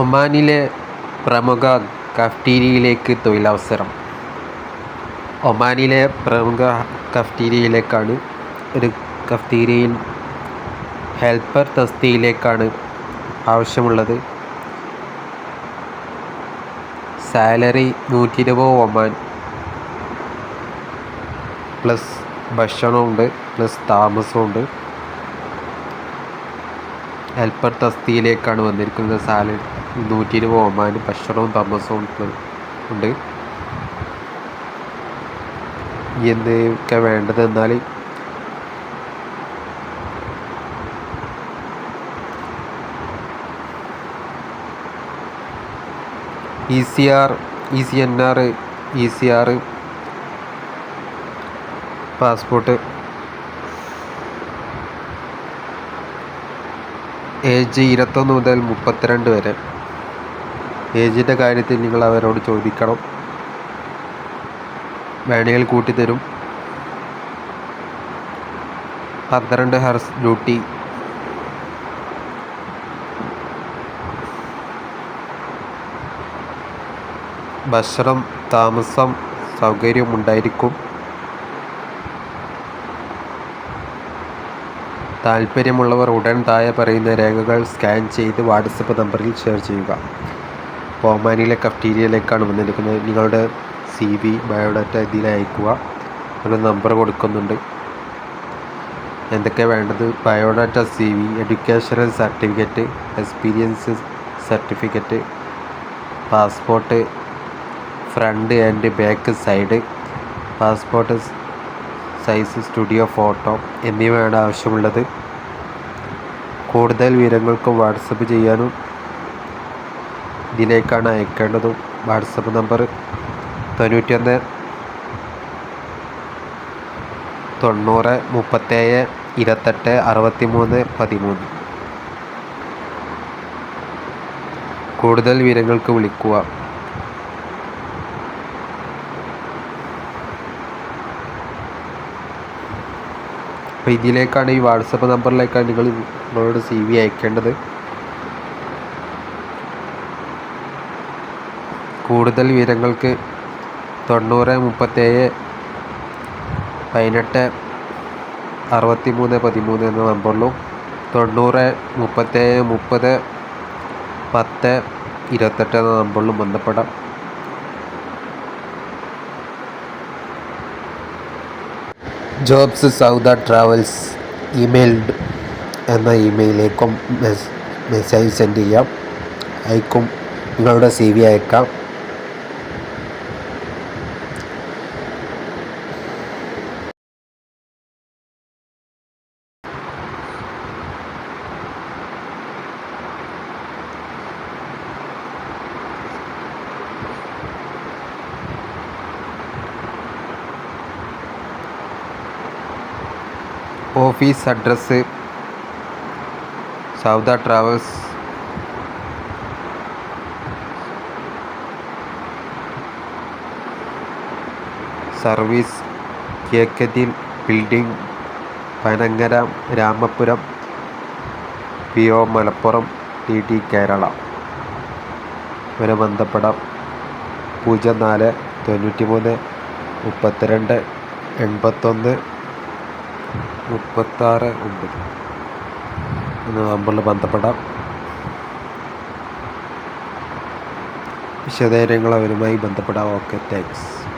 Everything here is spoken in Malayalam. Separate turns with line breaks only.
ഒമാനിലെ പ്രമുഖ കഫ്റ്റീരിയയിലേക്ക് തൊഴിലവസരം. ഒമാനിലെ പ്രമുഖ കഫ്റ്റീരിയയിലേക്കാണ് ഒരു കഫ്റ്റീരിയയിൽ ഹെൽപ്പർ തസ്തിയിലേക്കാണ് ആവശ്യമുള്ളത്. സാലറി നൂറ്റി ഇരുപത് ഒമാൻ പ്ലസ് ഭക്ഷണമുണ്ട് പ്ലസ് താമസമുണ്ട്. ഹെൽപ്പർ തസ്തിയിലേക്കാണ് വന്നിരിക്കുന്നത് സാലറി. നൂറ്റി ഇരുപത് ഒമാനും ഭക്ഷണവും താമസവും ഉണ്ട്. എന്തൊക്കെ വേണ്ടത് എന്നാൽ E C R E C N R E C R passport age ഇരുപത്തൊന്ന് മുതൽ മുപ്പത്തിരണ്ട് വരെ. ഏജിന്റെ കാര്യത്തിൽ നിങ്ങൾ അവരോട് ചോദിക്കണം. വേണമെങ്കിൽ കൂട്ടിത്തരും. പന്ത്രണ്ട് ഹർസ് ഡ്യൂട്ടി. ഭക്ഷണം താമസം സൗകര്യം ഉണ്ടായിരിക്കും. താല്പര്യമുള്ളവർ ഉടൻ താഴെ പറയുന്ന രേഖകൾ സ്കാൻ ചെയ്ത് വാട്സപ്പ് നമ്പറിൽ ഷെയർ ചെയ്യുക. ഒമാനിലെ കഫ്റ്റീരിയയിലേക്കാണ് വന്നിരിക്കുന്നത്. നിങ്ങളുടെ സി വി ബയോഡാറ്റ ഇതിൽ അയക്കുക ഒരു നമ്പർ കൊടുക്കുന്നുണ്ട്. എന്തൊക്കെ വേണ്ടത്? Biodata C V educational certificate experience certificate passport front and back side passport size studio photo എന്നിവയാണ് ആവശ്യമുള്ളത്. കൂടുതൽ വിവരങ്ങൾക്ക് വാട്സപ്പ് ചെയ്യാനും ഇതിലേക്കാണ് അയക്കേണ്ടതും. വാട്സപ്പ് നമ്പർ തൊണ്ണൂറ്റൊന്ന് തൊണ്ണൂറ് മുപ്പത്തേഴ് ഇരുപത്തെട്ട് അറുപത്തി മൂന്ന് പതിമൂന്ന്. കൂടുതൽ വിവരങ്ങൾക്ക് വിളിക്കുക. അപ്പോൾ ഇതിലേക്കാണ് ഈ വാട്സപ്പ് നമ്പറിലേക്കാണ് നിങ്ങൾ നിങ്ങളോട് സി വി അയക്കേണ്ടത്. കൂടുതൽ വിവരങ്ങൾക്ക് തൊണ്ണൂറ് മുപ്പത്തേഴ് പതിനെട്ട് അറുപത്തി മൂന്ന് പതിമൂന്ന് എന്ന നമ്പറിലും തൊണ്ണൂറ് മുപ്പത്തേഴ് മുപ്പത് പത്ത് ഇരുപത്തെട്ട് എന്ന നമ്പറിലും ബന്ധപ്പെടാം. ജോബ്സ് സൗദ ട്രാവൽസ് ഇമെയിൽ എന്ന ഇമെയിലേക്കും മെസ്സേജ് സെൻഡ് ചെയ്യാം. അയക്കും. നിങ്ങളുടെ സി വി അയക്കാം. Office address Sauda travels. Service Kekkathil building Panangara Ramapuram P O Malappuram T T Kerala. വരെ ബന്ധപ്പെടാം. പൂജ്യം നാല് തൊണ്ണൂറ്റി മൂന്ന് മുപ്പത്തിരണ്ട് എൺപത്തൊന്ന് മുപ്പത്താറ് ഒമ്പത് എന്ന നമ്പറിൽ ബന്ധപ്പെടാം. വിശദവിവരങ്ങൾ അവരുമായി ബന്ധപ്പെടാം. Okay thanks